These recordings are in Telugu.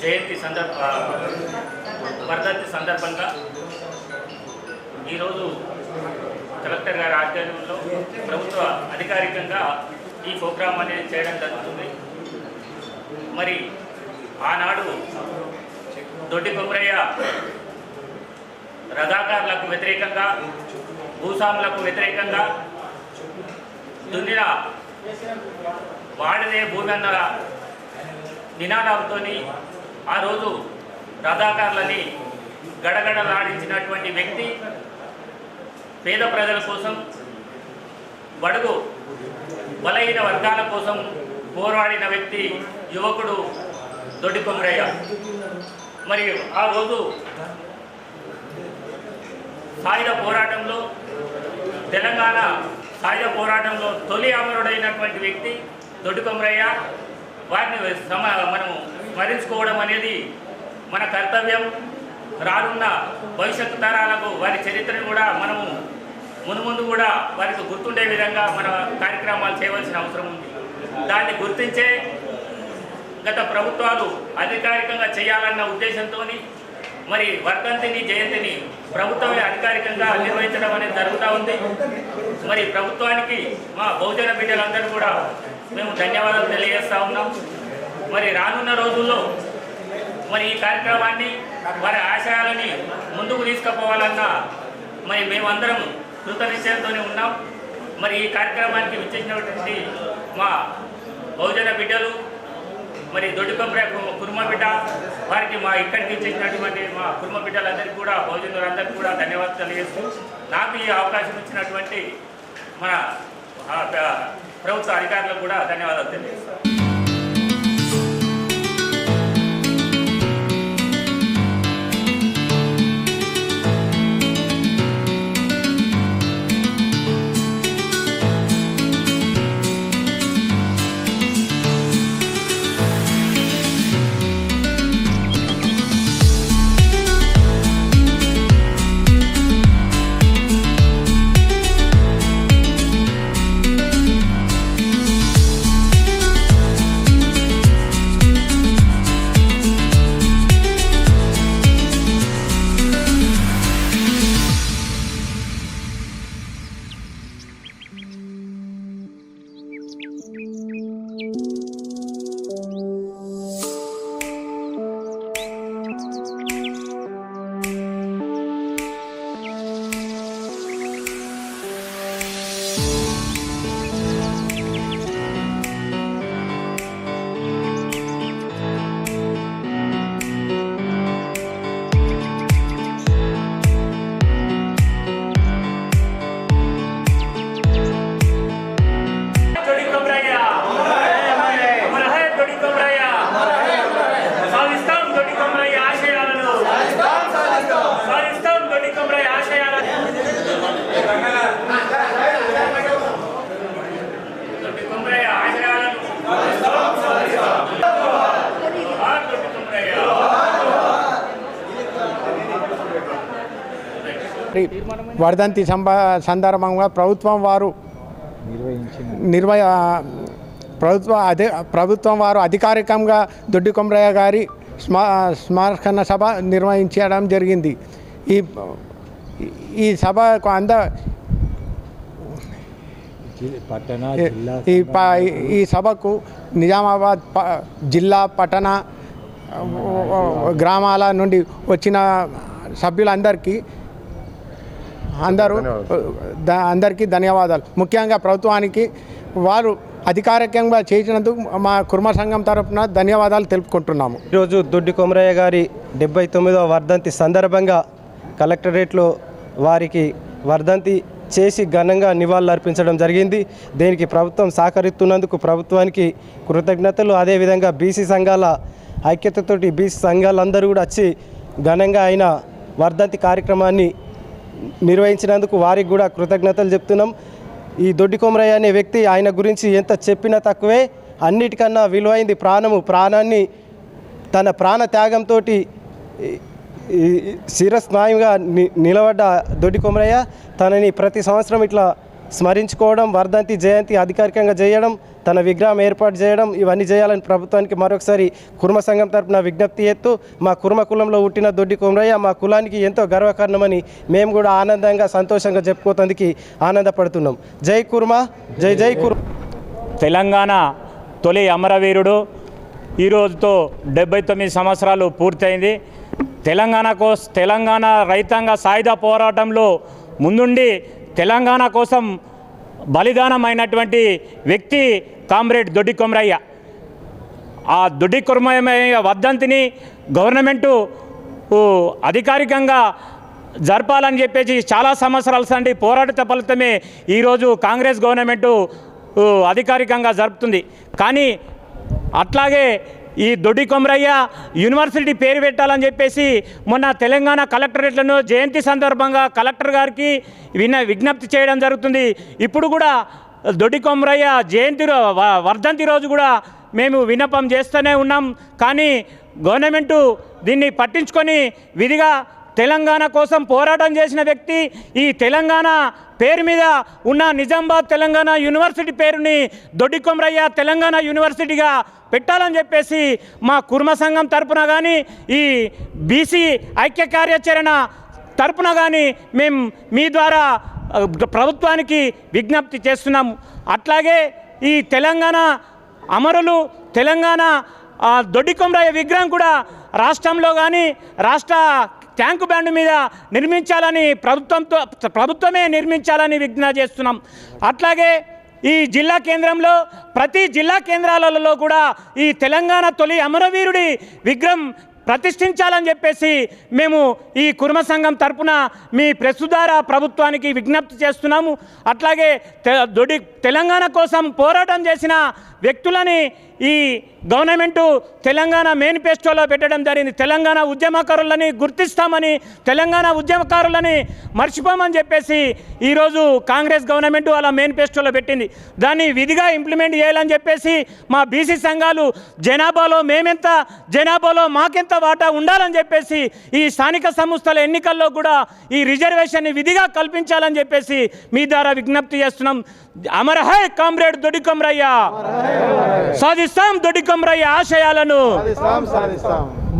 జయంతి సందర్భ వర్ధంతి సందర్భంగా ఈరోజు కలెక్టర్ గారి ఆధ్వర్యంలో ప్రభుత్వ అధికారికంగా ఈ ప్రోగ్రాం అనేది చేయడం జరుగుతుంది. మరి ఆనాడు దొడ్డి కొమరయ్య రజాకారులకు వ్యతిరేకంగా భూస్వాములకు వ్యతిరేకంగా దున్నిన వాడిదే భూమి అన్న నినాదంతో ఆ రోజు రథాకారులని గడగడలాడించినటువంటి వ్యక్తి పేద ప్రజల కోసం బడుగు బలహీన వర్గాల కోసం పోరాడిన వ్యక్తి యువకుడు దొడ్డి కొమరయ్య. మరి ఆ రోజు సాయుధ పోరాటంలో తెలంగాణ సాయుధ పోరాటంలో తొలి అమరుడైనటువంటి వ్యక్తి దొడ్డి కొమరయ్య. వారిని సమ మనము స్మరించుకోవడం అనేది మన కర్తవ్యం. రానున్న భవిష్యత్తు తరాలకు వారి చరిత్రను కూడా మనము మునుముందు కూడా వారికి గుర్తుండే విధంగా మన కార్యక్రమాలు చేయవలసిన అవసరం ఉంది. దాన్ని గుర్తించే గత ప్రభుత్వాలు అధికారికంగా చేయాలన్న ఉద్దేశంతో మరి వర్ధంతిని జయంతిని ప్రభుత్వమే అధికారికంగా నిర్వహించడం అనేది జరుగుతూ ఉంది. మరి ప్రభుత్వానికి మా బహుజన బిడ్డలందరూ కూడా మేము ధన్యవాదాలు తెలియజేస్తా ఉన్నాం. మరి రానున్న రోజుల్లో మరి ఈ కార్యక్రమాన్ని వారి ఆశయాలని ముందుకు తీసుకుపోవాలన్న మరి మేమందరం కృతనిశ్చయంతోనే ఉన్నాం. మరి ఈ కార్యక్రమానికి విచ్చేసినటువంటి మా బహుజన బిడ్డలు మరి దొడ్డికొంపర కుర్మ బిడ్డ వారికి మా ఇక్కడికి ఇచ్చేసినటువంటి మా కుర్మ బిడ్డలందరికీ కూడా బహుజనులందరికీ కూడా ధన్యవాదాలు తెలియజేస్తూ నాకు ఈ అవకాశం ఇచ్చినటువంటి మన ప్రభుత్వ అధికారులకు కూడా ధన్యవాదాలు తెలియజేస్తాను. వర్ధంతి సంబ సందర్భంగా ప్రభుత్వం వారు నిర్వహ ప్రభుత్వ అదే ప్రభుత్వం వారు అధికారికంగా దొడ్డి కొమరయ్య గారి స్మా స్మారక సభ నిర్వహించడం జరిగింది. ఈ ఈ సభకు అంద ఈ- ఈ సభకు నిజామాబాద్ జిల్లా పట్టణ గ్రామాల నుండి వచ్చిన సభ్యులందరికీ అందరూ అందరికీ ధన్యవాదాలు. ముఖ్యంగా ప్రభుత్వానికి వారు అధికారికంగా చేసినందుకు మా కుర్మ సంఘం తరఫున ధన్యవాదాలు తెలుపుకుంటున్నాము. ఈరోజు దొడ్డి కొమరయ్య గారి డెబ్బై తొమ్మిదవ వర్ధంతి సందర్భంగా కలెక్టరేట్లో వారికి వర్ధంతి చేసి ఘనంగా నివాళులర్పించడం జరిగింది. దీనికి ప్రభుత్వం సహకరిస్తున్నందుకు ప్రభుత్వానికి కృతజ్ఞతలు. అదేవిధంగా బీసీ సంఘాల ఐక్యతతోటి బీసీ సంఘాలందరూ కూడా వచ్చి ఘనంగా ఆయన వర్ధంతి కార్యక్రమాన్ని నిర్వహించినందుకు వారికి కూడా కృతజ్ఞతలు చెప్తున్నాం. ఈ దొడ్డి కొమరయ్య అనే వ్యక్తి ఆయన గురించి ఎంత చెప్పినా తక్కువే. అన్నిటికన్నా విలువైంది ప్రాణము. ప్రాణాన్ని తన ప్రాణ త్యాగంతో శిరస్నాయుగా ని నిలబడ్డ దొడ్డి కొమరయ్య తనని ప్రతి సంవత్సరం ఇట్లా స్మరించుకోవడం వర్ధంతి జయంతి అధికారికంగా చేయడం తన విగ్రహం ఏర్పాటు చేయడం ఇవన్నీ చేయాలని ప్రభుత్వానికి మరొకసారి కుర్మ సంఘం తరపున విజ్ఞప్తి ఎత్తు మా కుర్మ కులంలో పుట్టిన దొడ్డి కుమరయ్య మా కులానికి ఎంతో గర్వకారణమని మేము కూడా ఆనందంగా సంతోషంగా చెప్పుకోతందుకు ఆనందపడుతున్నాం. జై కుర్మ జై జై కుర్మ. తెలంగాణ తొలి అమరవీరుడు. ఈ రోజుతో డెబ్బై తొమ్మిది సంవత్సరాలు పూర్తయింది. తెలంగాణ కోస్ తెలంగాణ రైతాంగ సాయుధ పోరాటంలో ముందుండి తెలంగాణ కోసం బలిదానమైనటువంటి వ్యక్తి కామ్రేడ్ దొడ్డి కొమరయ్య. ఆ దొడ్డి కొమరయ్య వర్ధంతిని గవర్నమెంటు అధికారికంగా జరపాలని చెప్పేసి చాలా సంవత్సరాల సండి పోరాట ఫలితమే ఈరోజు కాంగ్రెస్ గవర్నమెంటు అధికారికంగా జరుపుతుంది. కానీ అట్లాగే ఈ దొడ్డి కొమరయ్య యూనివర్సిటీ పేరు పెట్టాలని చెప్పేసి మొన్న తెలంగాణ కలెక్టరేట్లను జయంతి సందర్భంగా కలెక్టర్ గారికి విన విజ్ఞప్తి చేయడం జరుగుతుంది. ఇప్పుడు కూడా దొడ్డి కొమరయ్య జయంతి వర్ధంతి రోజు కూడా మేము విన్నపం చేస్తూనే ఉన్నాం. కానీ గవర్నమెంటు దీన్ని పట్టించుకొని విధిగా తెలంగాణ కోసం పోరాటం చేసిన వ్యక్తి ఈ తెలంగాణ పేరు మీద ఉన్న నిజామాబాద్ తెలంగాణ యూనివర్సిటీ పేరుని దొడ్డికొమరయ్య తెలంగాణ యూనివర్సిటీగా పెట్టాలని చెప్పేసి మా కుర్మ సంఘం తరపున కానీ ఈ బీసీ ఐక్య కార్యాచరణ తరపున కానీ మేము మీ ద్వారా ప్రభుత్వానికి విజ్ఞప్తి చేస్తున్నాము అట్లాగే ఈ తెలంగాణ అమరులు తెలంగాణ దొడ్డికొమరయ్య విగ్రహం కూడా రాష్ట్రంలో కానీ రాష్ట్ర ట్యాంకు బ్యాండ్ మీద నిర్మించాలని ప్రభుత్వంతో ప్రభుత్వమే నిర్మించాలని విజ్ఞ చేస్తున్నాం. అట్లాగే ఈ జిల్లా కేంద్రంలో ప్రతి జిల్లా కేంద్రాలలో కూడా ఈ తెలంగాణ తొలి అమరవీరుడి విగ్రహం ప్రతిష్ఠించాలని చెప్పేసి మేము ఈ కుర్మ సంఘం తరపున మీ ప్రస్తుతార ప్రభుత్వానికి విజ్ఞప్తి చేస్తున్నాము. అట్లాగే తె- దొడి తెలంగాణ కోసం పోరాటం చేసిన వ్యక్తులని ఈ గవర్నమెంటు తెలంగాణ మేనిఫెస్టోలో పెట్టడం జరిగింది. తెలంగాణ ఉద్యమకారులని గుర్తిస్తామని తెలంగాణ ఉద్యమకారులని మర్చిపోమని చెప్పేసి ఈరోజు కాంగ్రెస్ గవర్నమెంట్ అలా మేనిఫెస్టోలో పెట్టింది. దాన్ని విధిగా ఇంప్లిమెంట్ చేయాలని చెప్పేసి మా బీసీ సంఘాలు జనాభాలో మేమెంత జనాభాలో మాకెంత వాటా ఉండాలని చెప్పేసి ఈ స్థానిక సంస్థల ఎన్నికల్లో కూడా ఈ రిజర్వేషన్ని విధిగా కల్పించాలని చెప్పేసి మీ ద్వారా విజ్ఞప్తి చేస్తున్నాం. అమర హై కామ్రేడ్ దొడికొమరయ్య సాధిస్తాం దొడికొమరయ్య ఆశయాలను.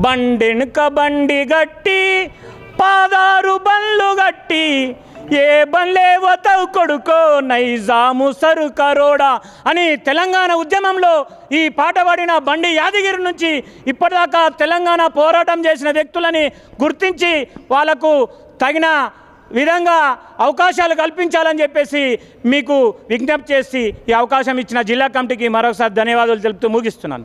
బండెనుక బండి గట్టి పాదారు బండ్లు గట్టి ఏ బండ్లే వతవు కొడుకో నైజాము సరుకరోడా అని తెలంగాణ ఉద్యమంలో ఈ పాట పాడిన బండి యాదగిరి నుంచి ఇప్పటిదాకా తెలంగాణ పోరాటం చేసిన వ్యక్తులని గుర్తించి వాళ్ళకు తగిన విధంగా అవకాశాలు కల్పించాలని చెప్పేసి మీకు విజ్ఞప్తి చేసి ఈ అవకాశం ఇచ్చిన జిల్లా కమిటీకి మరొకసారి ధన్యవాదాలు తెలుపుతూ ముగిస్తున్నాను.